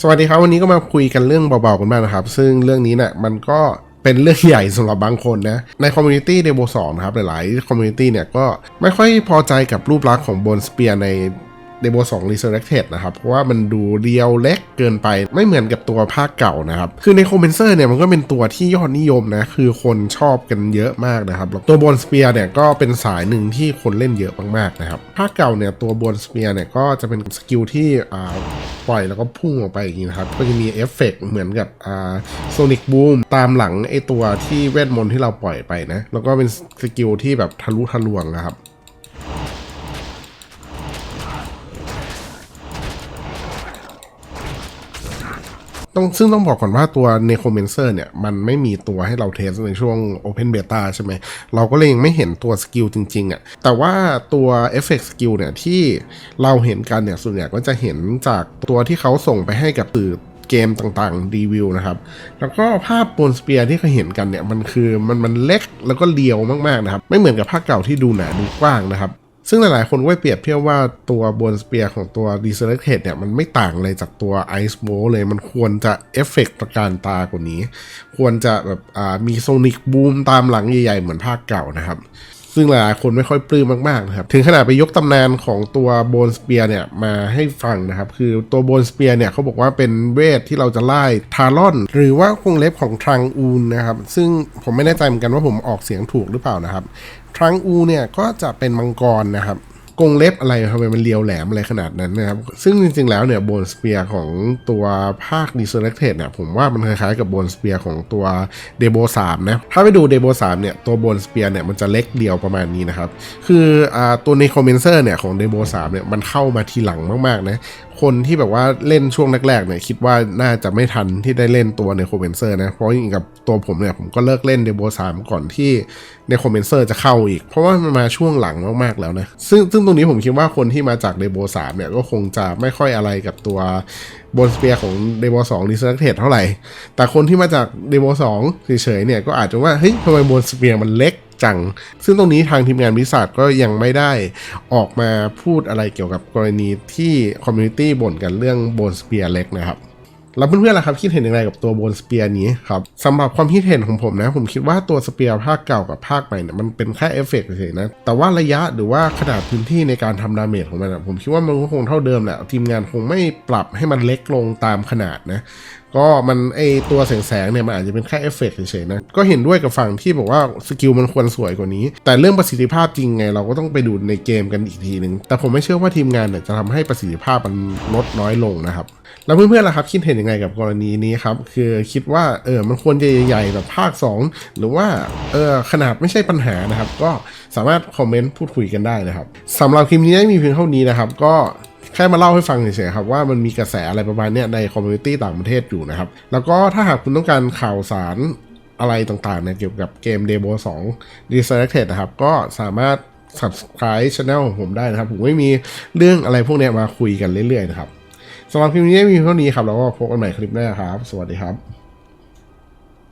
สวัสดีครับวันนี้ก็มาคุยกันเรื่องเบาๆกันบ้างนะครับ ซึ่งเรื่องนี้เนี่ยมันก็เป็นเรื่องใหญ่สำหรับบางคนนะ ในคอมมูนิตี้เดโบสองนะครับ หลายๆคอมมูนิตี้เนี่ยก็ไม่ค่อยพอใจกับรูปลักษณ์ของบนสเปียร์ใน เดโบ2 Resurrected นะครับ เพราะว่ามันดูเรียวเล็กเกินไปไม่เหมือนกับตัวภาคเก่านะครับ คือในคอมเมนเซอร์เนี่ยมันก็เป็นตัวที่ยอดนิยมนะ คือคนชอบกันเยอะมากนะครับแล้วตัวบนสเปียร์เนี่ยก็เป็นสายหนึ่งที่คนเล่นเยอะมากๆนะครับ ภาคเก่าเนี่ยตัวบนสเปียร์เนี่ยก็จะเป็นสกิลที่อ่าปล่อยแล้วก็พุ่งออกไปอย่างนี้นะครับ ก็จะมีเอฟเฟกต์เหมือนกับอ่าโซนิกบูมตามหลังไอตัวที่เวทมนต์ที่เราปล่อยไปนะ แล้วก็เป็นสกิลที่แบบทะลุทะลวงนะครับ ต้องซึ่งต้องบอกก่อนว่าตัว Necromancer เนี่ย มันไม่มีตัวให้เราเทสในช่วง Open Beta ใช่ไหม เราก็เลยยังไม่เห็นตัวสกิลจริงๆอะ่ะ แต่ว่าตัว Effect Skill เนี่ย ที่เราเห็นกันเนี่ย ส่วนใหญ่ก็จะเห็นจากตัวที่เขาส่งไปให้กับสื่อเกมต่างๆ รีวิวนะครับ แล้วก็ภาพบนสเปียร์ที่เขาเห็นกันเนี่ย มันคือมันมันเล็กแล้วก็เรียวมากๆนะครับ ไม่เหมือนกับภาคเก่าที่ดูหนาดูกว้างนะครับ ซึ่งหลายๆ คนก็ไปเปรียบเทียบว่าตัวบนสเปียร์ของตัว d e s e r t e d เนี่ยมันไม่ต่างเลยจากตัว Ice b o เลยมันควรจะเอฟเฟกต์ตระการตากว่านี้ ควรจะแบบอ่ามีโซนิกบูมตามหลังใหญ่ๆ เหมือนภาคเก่านะครับ ซึ่งหลายๆคนไม่ค่อยปลื้มมากๆนะครับถึงขนาดไปยกตำนานของตัวโบนสเปียร์เนี่ยมาให้ฟังนะครับ คือตัวโบนสเปียร์เนี่ยเขาบอกว่าเป็นเวทที่เราจะไล่ทารอน หรือว่าวงเล็บของทรังอูนนะครับ ซึ่งผมไม่แน่ใจเหมือนกันว่าผมออกเสียงถูกหรือเปล่านะครับทรังอูเนี่ยก็จะเป็นมังกรนะครับ กงเล็บอะไรทำไมมันเลียวแหลมอะไรขนาดนั้นนะครับ ซึ่งจริงๆแล้วเนี่ยโบนสเปียร์ของตัวภาค d e s e r t e d เนี่ยผมว่ามันคล้ายๆกับโบนสเปียร์ของตัวเดโบสามนะ ถ้าไปดูเดโบสามเนี่ยตัวโบนสเปียร์เนี่ยมันจะเล็กเดียวประมาณนี้นะครับ คืออตัวในคอมเมนเซอร์เนี่ยของเดโบสามเนี่ยมันเข้ามาทีหลังมากๆนะคนที่แบบว่าเล่นช่วงแรกๆเนี่ยคิดว่าน่าจะไม่ทันที่ได้เล่นตัวในคอมเมนเซอร์นะ เพราะอย่างกับตัวผมเนี่ย ผมก็เลิกเล่นเดโบ3ก่อนที่ในคอมเมนเซอร์จะเข้าอีก เพราะว่ามันมาช่วงหลังมากๆแล้วนะ ซึ่งซึ่งตรงนี้ผมคิดว่าคนที่มาจากเดโบ3เนี่ย ก็คงจะไม่ค่อยอะไรกับตัวบนสเปียร์ของเดโบ2รีเซิร์ชเทเท่าไหร่ แต่คนที่มาจากเดโบ2เฉยๆเนี่ยก็อาจจะว่าเฮ้ยทำไมบนสเปียร์มันเล็ก จัง ซึ่งตรงนี้ทางทีมงานวิสัทก็ยังไม่ได้ออกมาพูดอะไรเกี่ยวกับกรณีที่คอมมูนิตี้บ่นกันเรื่องโบนสเปียร์เล็กนะครับ แล้วเพื่อนๆล่ะครับคิดเห็นอย่างไรกับตัวโบนสเปียร์นี้ครับสำหรับความคิดเห็นของผมนะ ผมคิดว่าตัวสเปียร์ภาคเก่ากับภาคใหม่เนี่ยมันเป็นแค่เอฟเฟกต์เฉยๆนะ แต่ว่าระยะหรือว่าขนาดพื้นที่ในการทำดาเมจของมันอะผมคิดว่ามันก็คงเท่าเดิมแหละทีมงานคงไม่ปรับให้มันเล็กลงตามขนาดนะก็มันไอตัวแสงๆเนี่ยมันอาจจะเป็นแค่เอฟเฟกต์เฉยๆนะ ก็เห็นด้วยกับฝั่งที่บอกว่าสกิลมันควรสวยกว่านี้ แต่เรื่องประสิทธิภาพจริงไง เราก็ต้องไปดูในเกมกันอีกทีหนึ่งแต่ผมไม่เชื่อว่าทีมงานเนี่ยจะทำให้ประสิทธิภาพมันลดน้อยลงนะครับ แล้วเพื่อนๆล่ะครับคิดเห็นยังไงกับกรณีนี้ครับ คือคิดว่าเออมันควรจะใหญ่ๆแบบภาค 2 หรือว่าเออขนาดไม่ใช่ปัญหานะครับ ก็สามารถคอมเมนต์พูดคุยกันได้นะครับสำหรับคลิปนี้มีเพียงเท่านี้นะครับ ก็แค่มาเล่าให้ฟังเฉยๆครับว่ามันมีกระแสอะไรประมาณนี้ในคอมมูนิตี้ต่างประเทศอยู่นะครับ แล้วก็ถ้าหากคุณต้องการข่าวสารอะไรต่างๆเนี่ยเกี่ยวกับเกม Demo 2 d e s e r t e d นะครับ ก็สามารถ subscribe channel ของผมได้นะครับ ผมไม่มีเรื่องอะไรพวกนี้มาคุยกันเรื่อยๆนะครับ สำหรับคลิปนี้มีเท่านี้ครับ แล้วก็พบกันใหม่คลิปหน้าครับ สวัสดีครับ